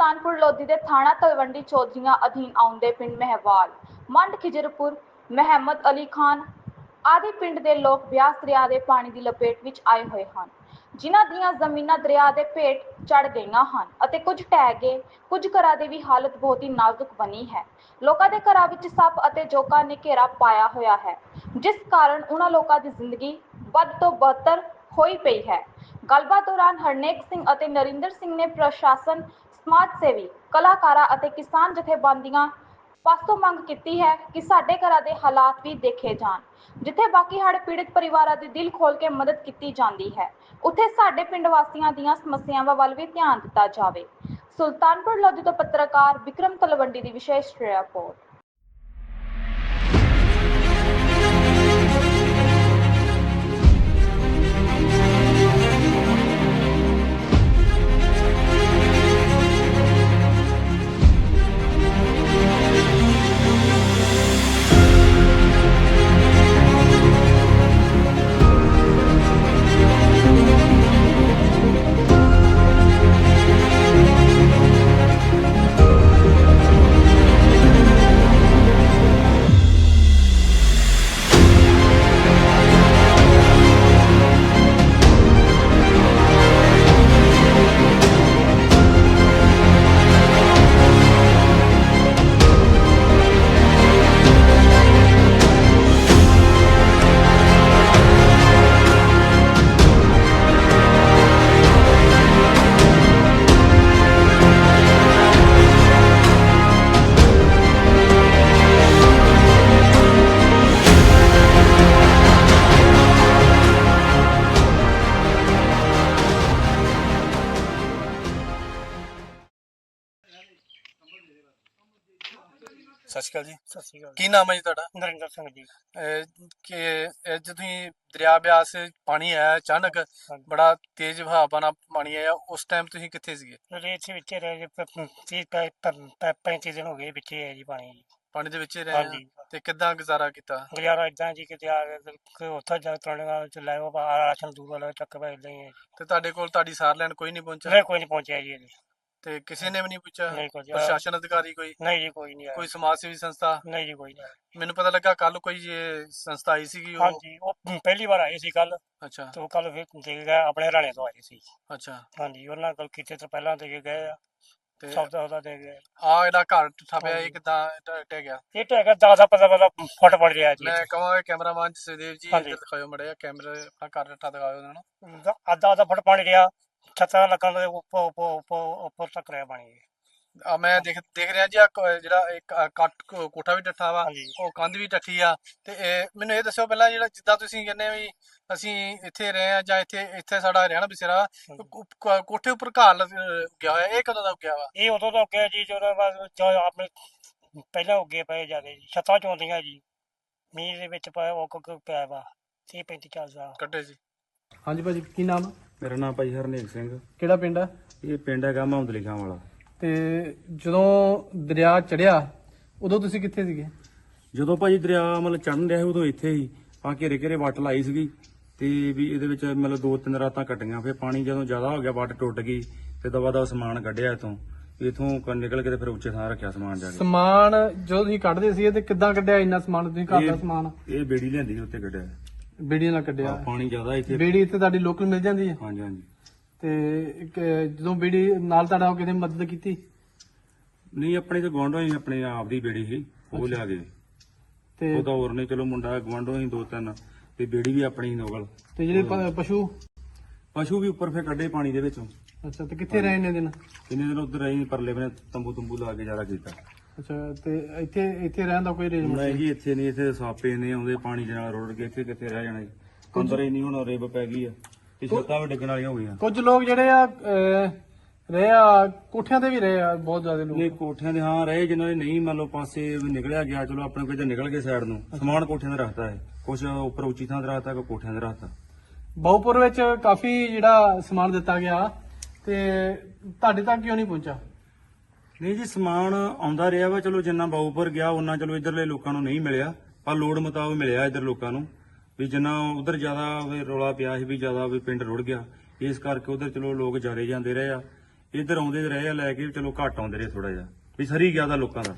ਸੁਲਤਾਨਪੁਰ ਲੋਧੀ ਦੇ ਥਾਣਾ ਤਲਵੰਡੀ ਚੌਧਰੀਆਂ ਅਧੀਨ ਆਉਂਦੇ ਪਿੰਡ ਮਹਿਵਾਲ, ਮੰਡ ਖਿਜਰਪੁਰ, ਮਹਿਮਦ ਅਲੀ ਖਾਨ ਆਦਿ ਪਿੰਡ ਦੇ ਲੋਕ ਬਿਆਸ ਦਰਿਆ ਦੇ ਪਾਣੀ ਦੀ ਲਪੇਟ ਵਿੱਚ ਆਏ ਹੋਏ ਹਨ, ਜਿਨ੍ਹਾਂ ਦੀਆਂ ਜ਼ਮੀਨਾਂ ਦਰਿਆ ਦੇ ਭੇਟ ਚੜ ਗਈਆਂ ਹਨ ਅਤੇ ਕੁਝ ਢਹਿ ਗਏ, ਕੁਝ ਘਰਾਂ ਦੀ ਵੀ ਹਾਲਤ ਬਹੁਤ ਹੀ ਨਾਜ਼ੁਕ ਬਣੀ ਹੈ। ਲੋਕਾਂ ਦੇ ਘਰਾਂ ਵਿੱਚ ਸੱਪ ਅਤੇ ਜੋਕਾਂ ਨੇ ਘੇਰਾ ਪਾਇਆ ਹੋਇਆ ਹੈ, ਜਿਸ ਕਾਰਨ ਉਹਨਾਂ ਲੋਕਾਂ ਦੀ ਜ਼ਿੰਦਗੀ ਵੱਧ ਤੋਂ ਬਦਤਰ ਹੋਈ ਪਈ ਹੈ। ਗੱਲਬਾਤ ਦੌਰਾਨ ਹਰਨੇਕ ਸਿੰਘ ਅਤੇ ਨਰਿੰਦਰ ਸਿੰਘ ਨੇ ਪ੍ਰਸ਼ਾਸਨ ਸਮਾਜ ਸੇਵੀ, ਕਲਾਕਾਰਾਂ ਅਤੇ ਕਿਸਾਨ ਜਥੇਬੰਦੀਆਂ ਪਾਸੋਂ ਮੰਗ ਕੀਤੀ ਹੈ ਕਿ ਸਾਡੇ ਘਰਾਂ ਦੇ ਹਾਲਾਤ ਵੀ ਦੇਖੇ ਜਾਣ, ਜਿੱਥੇ ਬਾਕੀ ਹੜ ਪੀੜਤ ਪਰਿਵਾਰਾਂ ਦੀ ਦਿਲ ਖੋਲ ਕੇ ਮਦਦ ਕੀਤੀ ਜਾਂਦੀ ਹੈ, ਉੱਥੇ ਸਾਡੇ ਪਿੰਡ ਵਾਸੀਆਂ ਦੀਆਂ ਸਮੱਸਿਆਵਾਂ ਵੱਲ ਵੀ ਧਿਆਨ ਦਿੱਤਾ ਜਾਵੇ। ਸੁਲਤਾਨਪੁਰ ਲੋਧੀ ਤੋਂ ਪੱਤਰਕਾਰ ਵਿਕਰਮ ਤਲਵੰਡੀ ਦੀ ਵਿਸ਼ੇਸ਼ ਰਿਪੋਰਟ। ਸਤਿ ਸ਼੍ਰੀ ਅਕਾਲ ਜੀ। ਸਤਿ ਸ਼੍ਰੀ ਅਕਾਲ ਕੀ ਨਾਮ ਹੈ ਜੀ ਤੁਹਾਡਾ? ਨਰਿੰਦਰ ਸਿੰਘ ਜੀ। ਕਿ ਜਦੋਂ ਤੁਸੀਂ ਦਰਿਆ ਬਿਆਸ ਪਾਣੀ ਆਇਆ ਅਚਾਨਕ। ਬੜਾ ਤੇਜ਼ ਵਹਾਅ ਨਾਲ ਪਾਣੀ ਆਇਆ ਉਸ ਟਾਈਮ ਤੁਸੀਂ ਕਿੱਥੇ ਸੀਗੇ? ਰੇਤ ਦੇ ਵਿੱਚ ਰਹੇ ਤੀਹ ਪੈਂਤੀ ਦਿਨ ਹੋ ਗਏ ਵਿੱਚੇ ਹੈ ਜੀ ਪਾਣੀ ਜੀ। ਪਾਣੀ ਦੇ ਵਿੱਚ ਰਹੇ? ਤੇ ਕਿੱਦਾਂ ਗੁਜ਼ਾਰਾ ਕੀਤਾ? ਗੁਜ਼ਾਰਾ ਇਦਾਂ ਜੀ ਕਿਤੇ ਆ ਕੇ ਕੋਈ ਉੱਥੇ ਜਾ ਤਰਣਗਾ ਚ ਲੈ ਉਹ ਰਾਸ਼ਨ ਦੂਰ ਵਾਲਾ ਚੱਕ ਪੈ ਇਦਾਂ ਹੀ। ਤੇ ਤੁਹਾਡੇ ਕੋਲ ਤੁਹਾਡੀ ਸਾਰ ਲੈਣ ਕੋਈ ਨਹੀਂ ਪਹੁੰਚਿਆ? ਕੋਈ ਨਹੀਂ ਪਹੁੰਚਿਆ ਜੀ। ਤੇ ਕਿਸੇ ਨੇ ਵੀ ਨਹੀਂ ਪੁੱਛਿਆ? ਨਹੀਂ ਕੋਈ ਜੀ। ਪ੍ਰਸ਼ਾਸਨ ਅਧਿਕਾਰੀ ਕੋਈ? ਨਹੀਂ ਜੀ ਕੋਈ ਨਹੀਂ ਆਇਆ। ਕੋਈ ਸਮਾਜ ਸੇਵੀ ਸੰਸਥਾ? ਨਹੀਂ ਜੀ ਕੋਈ ਨਹੀਂ ਆਇਆ। ਮੈਨੂੰ ਪਤਾ ਲੱਗਾ ਕੱਲ ਕੋਈ ਇਹ ਸੰਸਥਾ ਆਈ ਸੀਗੀ ਉਹ? ਹਾਂਜੀ ਉਹ ਪਹਿਲੀ ਵਾਰ ਆਏ ਸੀ ਕੱਲ ਅੱਛਾ। ਤੇ ਉਹ ਕੱਲ ਫਿਰ ਦੇ ਕੇ ਗਏ ਆਪਣੇ ਹਰਿਆਣੇ ਤੋਂ ਆਏ ਸੀ। ਅੱਛਾ। ਹਾਂਜੀ ਉਹਨਾਂ ਕੋਲ ਕੀਤੇ ਤੋਂ ਪਹਿਲਾਂ ਦੇ ਕੇ ਗਏ ਆ। ਤੇ ਸਭ ਦਾ ਉਹਦਾ ਦੇ ਗਏ। ਆ ਇਹਦਾ ਘਰ ਟੁੱਟਾ ਪਿਆ ਇਹ ਹਾਂਜੀ। ਕਿਦਾਂ ਟਹਿ ਗਿਆ? ਇਹ ਤਾਂ ਹੈਗਾ 10 ਪਤਾ ਪਤਾ ਫੁੱਟ ਪੜ ਰਿਹਾ ਜੀ। ਮੈਂ ਕਹਾਂਗਾ ਕੈਮਰਾਮੈਨ ਜਸਦੇਵ ਜੀ ਹਾਂਜੀ। ਇੱਧਰ ਦਿਖਾਓ ਮੜਿਆ ਕੈਮਰੇ ਆਪਣਾ ਘਰ ਰੱਟਾ ਦਿਖਾਓ ਉਹਨਾਂ ਨੂੰ। ਅੱਧਾ ਅੱਧਾ ਫੁੱਟ ਪਾਣੀ ਰਿਹਾ ਛੱਤਾਂ ਲੱਗਣ ਦੇ ਉੱਪਰ ਉੱਪਰ ਉੱਪਰ ਉੱਪਰ ਤੱਕ ਰਿਹਾ ਪਾਣੀ ਆ ਮੈਂ ਦੇਖ ਦੇਖ ਰਿਹਾ ਜੀ ਆ ਜਿਹੜਾ ਇੱਕ ਆਹ ਕੱਟ ਕੋ- ਕੋਠਾ ਵੀ ਡੱਠਾ ਵਾ ਹਾਂਜੀ। ਉਹ ਕੰਧ ਵੀ ਡੱਠੀ ਆ ਤੇ ਇਹ ਮੈਨੂੰ ਇਹ ਦੱਸਿਓ ਪਹਿਲਾਂ ਜਿਹੜਾ ਜਿੱਦਾਂ ਤੁਸੀਂ ਕਹਿੰਦੇ ਆ ਵੀ ਅਸੀਂ ਇੱਥੇ ਰਹੇ ਆ ਜਾਂ ਇੱਥੇ ਇੱਥੇ ਸਾਡਾ ਰਹਿਣਾ ਬਸੇਰਾ ਹਾਂਜੀ। ਕੋ- ਕੋ- ਕੋਠੇ ਉੱਪਰ ਘਾਹ ਲੱਗ ਗਿਆ ਹੋਇਆ ਇਹ ਕਦੋਂ ਦਾ ਗਿਆ ਵਾ? ਇਹ ਉਦੋਂ ਤੋਂ ਗਿਆ ਜੀ ਜਦੋਂ ਬਸ ਜੋ ਆਪਣੇ ਪਹਿਲਾਂ ਉੱਗੇ ਪਏ ਜਾਂਦੇ ਜੀ ਛੱਤਾਂ ਚੋਂਦੀਆਂ ਜੀ। ਮੀਂਹ ਦੇ ਵਿੱਚ ਪਾਇਆ ਉਹ ਕੁ ਪਿਆ ਵਾ 30 35 ਚਾਰ ਸਾਲ। ਕੱਢੇ ਜੀ। ਹਾਂਜੀ ਭਾਜੀ ਕੀ ਨਾਮ? ਆ? ਮੇਰਾ ਨਾਮ ਭਾਈ ਹਰਨੇਕ ਸਿੰਘ। ਕਿਹੜਾ ਪਿੰਡ ਆ? ਇਹ ਪਿੰਡ ਹੈਗਾ ਅਲੀ ਖਾਂ ਵਾਲਾ। ਤੇ ਜਦੋਂ ਦਰਿਆ ਚੜਿਆ ਉਦੋਂ ਤੁਸੀਂ ਕਿੱਥੇ ਸੀਗੇ? ਜਦੋਂ ਭਾਜੀ ਦਰਿਆ ਮਤਲਬ ਚੜਨ ਰਿਹਾ ਉਦੋਂ ਇੱਥੇ ਹੀ ਆ ਘੇਰੇ ਘੇਰੇ ਵੱਟ ਲਾਈ ਸੀਗੀ ਤੇ ਵੀ ਇਹਦੇ ਵਿੱਚ ਮਤਲਬ ਦੋ ਤਿੰਨ ਰਾਤਾਂ ਕੱਟੀਆਂ ਫਿਰ ਪਾਣੀ ਜਦੋਂ ਜ਼ਿਆਦਾ ਹੋ ਗਿਆ ਵੱਟ ਟੁੱਟ ਗਈ ਤੇ ਦਵਾ ਦਾ ਸਮਾਨ ਕੱਢਿਆ ਇਥੋਂ। ਇਥੋਂ ਨਿਕਲ ਕੇ ਤੇ ਫਿਰ ਉੱਚੇ ਥਾਂ ਰੱਖਿਆ ਸਮਾਨ ਜਾ ਕੇ। ਸਮਾਨ ਜਦੋਂ ਤੁਸੀਂ ਕੱਢਦੇ ਸੀ ਤੇ ਕਿੱਦਾਂ ਕੱਢਿਆ ਇੰਨਾ ਸਮਾਨ? ਤੁਸੀਂ ਘਰ ਦਾ ਸਮਾਨ? ਇਹ ਬੇੜੀ ਲਿਆਂਦੀ ਸੀ ਉੱਤੇ ਕੱਢਿਆ। ਬੇੜੀਆਂ ਨਾਲ ਕੱਢਿਆ। ਪਾਣੀ ਜ਼ਿਆਦਾ ਇੱਥੇ ਬੇੜੀ ਇੱਥੇ ਤੁਹਾਡੀ ਲੋਕਲ ਮਿਲ ਜਾਂਦੀ ਹੈ? ਹਾਂਜੀ ਹਾਂਜੀ। ਤੇ ਇੱਕ ਜਦੋਂ ਬੇੜੀ ਨਾਲ ਤੁਹਾਡਾ ਕਿਸੇ ਮਦਦ ਕੀਤੀ? ਨਹੀਂ ਆਪਣੇ ਤੇ ਗਵਾਂਢੋਂ ਹੀ ਆਪਣੇ ਆਪ ਦੀ ਬੇੜੀ ਸੀ ਉਹ ਲਿਆ ਗਏ ਤੇ ਉਹ ਤਾਂ ਹੋਰ ਨਹੀਂ ਚਲੋ ਮੁੰਡਾ ਗਵਾਂਢੋਂ ਹੀ ਦੋ ਤਿੰਨ ਤੇ ਬੇੜੀ ਵੀ ਆਪਣੀ ਨੋਗਲ ਤੇ ਜਿਹੜੇ ਪ- ਪਸ਼ੂ? ਪਸ਼ੂ ਵੀ ਉੱਪਰ ਫਿਰ ਕੱਢੇ ਪਾਣੀ ਦੇ ਵਿੱਚੋਂ। ਅੱਛਾ ਤੇ ਕਿੱਥੇ ਰਹੇ ਨੇ ਦਿਨ ਕਿੰਨੇ ਦਿਨ ਉੱਧਰ ਰਹੀ ਪਰਲੇ ਬਨੇ ਤੰਬੂ ਤੰਬੂ ਲਾ ਕੇ ਜਾਰਾ ਕੀਤਾ। ਅੱਛਾ ਤੇ ਇੱਥੇ ਇੱਥੇ ਰਹਿਣ ਦਾ ਕੋਈ ਅਰੇਂਜਮੈਂਟ ਨਹੀਂ ਜੀ ਇੱਥੇ ਨਹੀਂ ਇੱਥੇ ਸਾਪੇ ਨੇ ਆਉਂਦੇ ਪਾਣੀ ਦੇ ਨਾਲ ਰੋੜ ਕੇ ਇੱਥੇ ਕਿੱਥੇ ਰਹਿ ਜਾਣਾ ਜੀ? ਅੰਦਰ ਹੀ ਨਹੀਂ ਹੁਣ ਰਿਬ ਪੈ ਗਈ ਆ। ਤੇ ਛੱਤਾਂ ਵੀ ਡਿੱਗਣ ਵਾਲੀਆਂ ਹੋ ਗਈਆਂ। ਕੁਝ ਲੋਕ ਜਿਹੜੇ ਆ ਅਹ, ਰਹੇ ਆ ਕੋਠਿਆਂ ਤੇ ਵੀ ਰਹੇ ਆ ਬਹੁਤ ਜ਼ਿਆਦਾ ਲੋਕ। ਨਹੀਂ ਕੋਠਿਆਂ ਦੇ ਹਾਂ ਰਹੇ ਜਿਨ੍ਹਾਂ ਦੇ ਨਹੀਂ ਮੰਨ ਲਓ ਪਾਸੇ ਵੀ ਨਿਕਲਿਆ ਗਿਆ ਚਲੋ ਆਪਣੇ ਕੋਲ ਤੇ ਨਿਕਲ ਗਏ ਸਾਈਡ ਨੂੰ। ਸਮਾਨ ਕੋਠਿਆਂ ਦਾ ਰੱਖਤਾ ਹੈ ਕੁਝ ਉੱਪਰ ਉੱਚੀ ਥਾਂ ਤੇ ਰੱਖਤਾ ਕੋਈ ਕੋਠਿਆਂ ਤੇ ਰੱਖਤਾ। ਬਹੁਪੁਰ ਵਿੱਚ ਕਾਫੀ ਜਿਹੜਾ ਸਮਾਨ ਦਿੱਤਾ ਗਿਆ ਤੇ ਤੁਹਾਡੇ ਤੱਕ ਕਿਉਂ ਨਹੀਂ ਪਹੁੰਚਾ ਨਹੀਂ ਜੀ ਸਮਾਨ ਆਉਂਦਾ ਰਿਹਾ ਵਾ ਚਲੋ ਜਿੰਨਾ ਬਾਊਪਰ ਗਿਆ ਉਹਨਾਂ ਚਲੋ ਇਧਰਲੇ ਲੋਕਾਂ ਨੂੰ ਨਹੀਂ ਮਿਲਿਆ ਪਰ ਲੋੜ ਮੁਤਾਬਕ ਮਿਲਿਆ ਇਧਰ ਲੋਕਾਂ ਨੂੰ ਵੀ ਜਿੰਨਾ ਉਧਰ ਜ਼ਿਆਦਾ ਵੀ ਰੌਲਾ ਪਿਆ ਸੀ ਵੀ ਜ਼ਿਆਦਾ ਵੀ ਪਿੰਡ ਰੁੜ ਗਿਆ ਇਸ ਕਰਕੇ ਉਧਰ ਚਲੋ ਲੋਕ ਜਾਰੇ ਜਾਂਦੇ ਰਹੇ ਆ ਇੱਧਰ ਆਉਂਦੇ ਰਹੇ ਆ ਲੈ ਕੇ ਚਲੋ ਘੱਟ ਆਉਂਦੇ ਰਹੇ ਥੋੜਾ ਜਿਹਾ ਵੀ ਸਰੀ ਗਿਆ ਦਾ ਲੋਕਾਂ ਦਾ।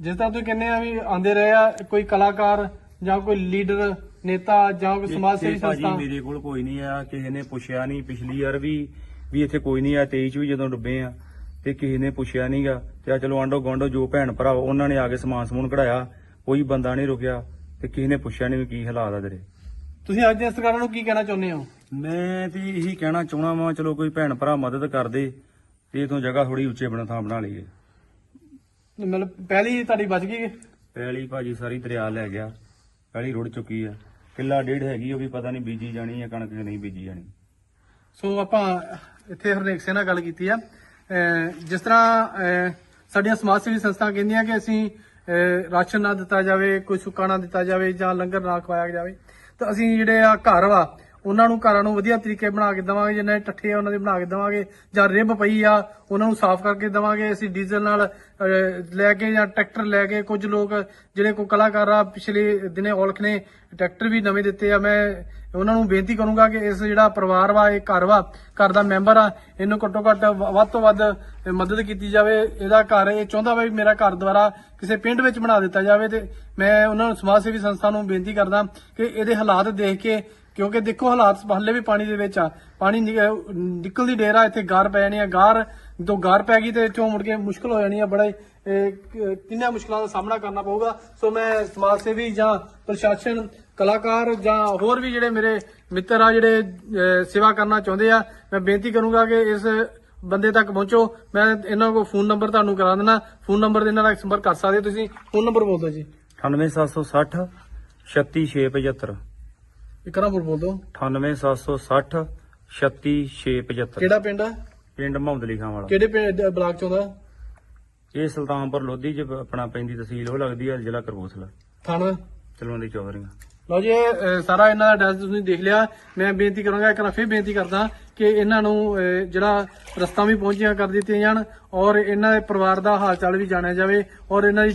ਜਿਸ ਤਰ੍ਹਾਂ ਤੁਸੀਂ ਕਹਿੰਦੇ ਆ ਵੀ ਆਂਦੇ ਰਹੇ ਆ ਕੋਈ ਕਲਾਕਾਰ ਜਾਂ ਕੋਈ ਲੀਡਰ ਨੇਤਾ ਜਾਂ ਕੋਈ ਸਮਾਜ ਸੇਵੀ ਸੰਸਥਾ। ਮੇਰੇ ਕੋਲ ਕੋਈ ਨਹੀਂ ਆ ਕਿਸੇ ਨੇ ਪੁੱਛਿਆ ਨਹੀਂ ਪਿਛਲੀ ਵਾਰ ਵੀ ਵੀ ਇੱਥੇ ਕੋਈ ਨਹੀਂ ਆ 23 ਚ ਵੀ ਜਦੋਂ ਡੁੱਬੇ ਆ ਤੇ ਕਿਸੇ ਨੇ ਪੁੱਛਿਆ ਨਹੀਂਗਾ ਤੇ ਆ ਚਲੋ ਆਂਡੋ ਗਾਂਡੋ ਜੋ ਭੈਣ ਭਰਾ ਉਹਨਾਂ ਨੇ ਆ ਕੇ ਸਮਾਨ ਸਮੂਨ ਕਢਾਇਆ ਕੋਈ ਬੰਦਾ ਨਹੀਂ ਰੁਕਿਆ ਤੇ ਕਿਸੇ ਨੇ ਪੁੱਛਿਆ ਨਹੀਂ ਕੀ ਹਾਲਾਤ ਆ ਤੇਰੇ। ਤੁਸੀਂ ਅੱਜ ਦੀਆਂ ਸਰਕਾਰਾਂ ਨੂੰ ਕੀ ਕਹਿਣਾ ਚਾਹੁੰਦੇ ਹੋ? ਮੈਂ ਤੇ ਇਹੀ ਕਹਿਣਾ ਚਾਹਣਾ ਵਾਂ ਚਲੋ ਕੋਈ ਭੈਣ ਭਰਾ ਮਦਦ ਕਰ ਦੇ ਤੇ ਇਥੋਂ ਜਗ੍ਹਾ ਥੋੜੀ ਉੱਚੇ ਬਣਾ ਥਾਂ ਬਣਾ ਲਈਏ। ਮਤਲਬ ਪਹਿਲੀ ਤੁਹਾਡੀ ਬਚ ਗਈ ਪਹਿਲੀ ਭਾਜੀ ਸਾਰੀ ਦਰਿਆ ਲੈ ਗਿਆ ਪਹਿਲੀ ਰੁੜ ਚੁੱਕੀ ਆ। ਕਿੱਲਾ ਡੇਢ ਹੈਗੀ ਉਹ ਵੀ ਪਤਾ ਨਹੀਂ ਬੀਜੀ ਜਾਣੀ ਆ ਕਣਕ ਨਹੀਂ ਬੀਜੀ ਜਾਣੀ। ਸੋ ਆਪਾਂ ਇੱਥੇ ਹਰਨੇਕ ਸਿੰਘ ਨਾਲ ਗੱਲ ਕੀਤੀ ਆ। ਜਿਸ ਤਰ੍ਹਾਂ ਸਾਡੀਆਂ ਸਮਾਜ ਸੇਵੀ ਸੰਸਥਾ ਕਹਿੰਦੀਆਂ ਕਿ ਅਸੀਂ ਰਾਸ਼ਨ ਨਾ ਦਿੱਤਾ ਜਾਵੇ, ਕੋਈ ਸੁੱਕਾ ਨਾ ਦਿੱਤਾ ਜਾਵੇ ਜਾਂ ਲੰਗਰ ਨਾ ਖਵਾਇਆ ਜਾਵੇ, ਤਾਂ ਅਸੀਂ ਜਿਹੜੇ ਆ ਘਰ ਵਾ, ਉਹਨਾਂ ਨੂੰ ਘਰਾਂ ਨੂੰ ਵਧੀਆ ਤਰੀਕੇ ਬਣਾ ਕੇ ਦੇਵਾਂਗੇ ਜਿਹਨਾਂ ਟੱਠੇ ਆ, ਉਹਨਾਂ ਦੇ ਬਣਾ ਕੇ ਦੇਵਾਂਗੇ, ਜਾਂ ਰਿਬ ਪਈ ਆ, ਉਹਨਾਂ ਨੂੰ ਸਾਫ਼ ਕਰਕੇ ਦੇਵਾਂਗੇ, ਅਸੀਂ ਡੀਜ਼ਲ ਨਾਲ ਲੈ ਕੇ ਜਾਂ ਟਰੈਕਟਰ ਲੈ ਕੇ ਕੁਝ ਲੋਕ, ਜਿਹੜੇ ਕੋਈ ਕਲਾਕਾਰ ਆ, ਪਿਛਲੇ ਦਿਨੇ ਔਲਖ ਨੇ, ਟਰੈਕਟਰ ਵੀ ਨਵੇਂ ਦਿੱਤੇ ਆ, ਮੈਂ ਉਹਨਾਂ ਨੂੰ ਬੇਨਤੀ ਕਰੂੰਗਾ ਕਿ ਇਸ ਜਿਹੜਾ ਪਰਿਵਾਰ ਵਾ, ਇਹ ਘਰ ਵਾ, ਘਰ ਦਾ ਮੈਂਬਰ ਆ, ਇਹਨੂੰ ਘੱਟੋ ਘੱਟ ਵ- ਵੱਧ ਤੋਂ ਵੱਧ ਮਦਦ ਕੀਤੀ ਜਾਵੇ। ਇਹਦਾ ਘਰ ਇਹ ਚਾਹੁੰਦਾ ਵਾ ਵੀ ਮੇਰਾ ਘਰ ਦੁਆਰਾ ਕਿਸੇ ਪਿੰਡ ਵਿੱਚ ਬਣਾ ਦਿੱਤਾ ਜਾਵੇ ਤੇ ਮੈਂ ਉਹਨਾਂ ਨੂੰ ਸਮਾਜ ਸੇਵੀ ਸੰਸਥਾ ਨੂੰ ਬੇਨਤੀ ਕਰਦਾ ਕਿ ਇਹਦੇ ਹਾਲਾਤ ਦੇਖ ਕੇ, ਕਿਉਂਕਿ ਦੇਖੋ ਹਾਲਾਤ ਹਲੇ ਵੀ ਪਾਣੀ ਦੇ ਵਿੱਚ ਆ। ਪਾਣੀ ਨਿ- ਨਿਕਲਦੀ ਡੇਰਾ ਇੱਥੇ ਗਾਰ ਪੈ ਜਾਣੀ ਆ। ਗਾਰ ਤੋਂ ਗਾਰ ਪੈ ਗਈ ਤੇ ਚੋਂ ਮੁੜ ਕੇ ਮੁਸ਼ਕਲ ਹੋ ਜਾਣੀ ਆ ਬੜਾ ਹੀ, ਇਹ, ਕ- ਕਿੰਨੀਆਂ ਮੁਸ਼ਕਲਾਂ ਦਾ ਸਾਹਮਣਾ ਕਰਨਾ ਪਊਗਾ। ਸੋ ਮੈਂ ਸਮਾਜ ਸੇਵੀ ਜਾਂ ਪ੍ਰਸ਼ਾਸਨ ਕਲਾਕਾਰ ਜਾਂ ਹੋਰ ਵੀ ਜਿਹੜੇ ਮੇਰੇ ਮਿੱਤਰ ਆ ਜਿਹੜੇ ਸੇਵਾ ਕਰਨਾ ਚਾਹੁੰਦੇ ਆ ਮੈਂ ਬੇਨਤੀ ਕਰੂੰਗਾ ਕਿ ਇਸ ਬੰਦੇ ਤੱਕ ਪਹੁੰਚੋ। ਮੈਂ ਇਹਨਾਂ ਕੋਲ ਫੋਨ ਨੰਬਰ ਤੁਹਾਨੂੰ ਕਰਾ ਦੇਣਾ ਫੋਨ ਨੰਬਰ ਦੇ ਇਹਨਾਂ ਨਾਲ ਸੰਪਰਕ ਕਰ ਸਕਦੇ ਹੋ ਤੁਸੀਂ। ਫੋਨ ਨੰਬਰ ਬੋਲ ਦਿਓ ਜੀ। 98760 36675 ਇੱਕ ਹੋਰ ਬੋਲ ਦਿਓ। 98760 36675 ਕਿਹੜਾ ਪਿੰਡ ਆ? ਪਿੰਡ ਮੁਹੰਮਦਲੀ ਖਾਂ ਵਾਲਾ। ਕਿਹੜੇ ਪਿੰਡ ਬਲਾਕ ਚੋਂ ਦਾ? ਇਹ ਸੁਲਤਾਨਪੁਰ ਲੋਧੀ ਚ ਆਪਣਾ ਪੈਂਦੀ ਤਹਿਸੀਲ ਉਹ ਲੱਗਦੀ ਹੈ ਜ਼ਿਲ੍ਹਾ ਕਰਬੂਥਲਾ ਥਾਣਾ? ਚਲਵੰਦੀ ਚੌਧਰੀਆਂ ਲਓ ਜੀ ਇਹ, ਅਹ, ਸਾਰਾ ਇਹਨਾਂ ਦਾ ਐਡਰੈਸ ਤੁਸੀਂ ਦੇਖ ਲਿਆ। ਮੈਂ ਬੇਨਤੀ ਕਰਾਂਗਾ ਇੱਕ ਵਾਰ ਫਿਰ ਬੇਨਤੀ ਕਰਦਾ ਕਿ ਇਹਨਾਂ ਨੂੰ ਅਹ, ਜਿਹੜਾ ਰਸਤਾ ਵੀ ਪਹੁੰਚੀਆਂ ਕਰ ਦਿੱਤੀਆਂ ਜਾਣ ਔਰ ਇਹਨਾਂ ਦੇ ਪਰਿਵਾਰ ਦਾ ਹਾਲ ਚਾਲ ਵੀ ਜਾਣਿਆ ਜਾਵੇ ਔਰ ਇਹਨਾਂ ਦੀ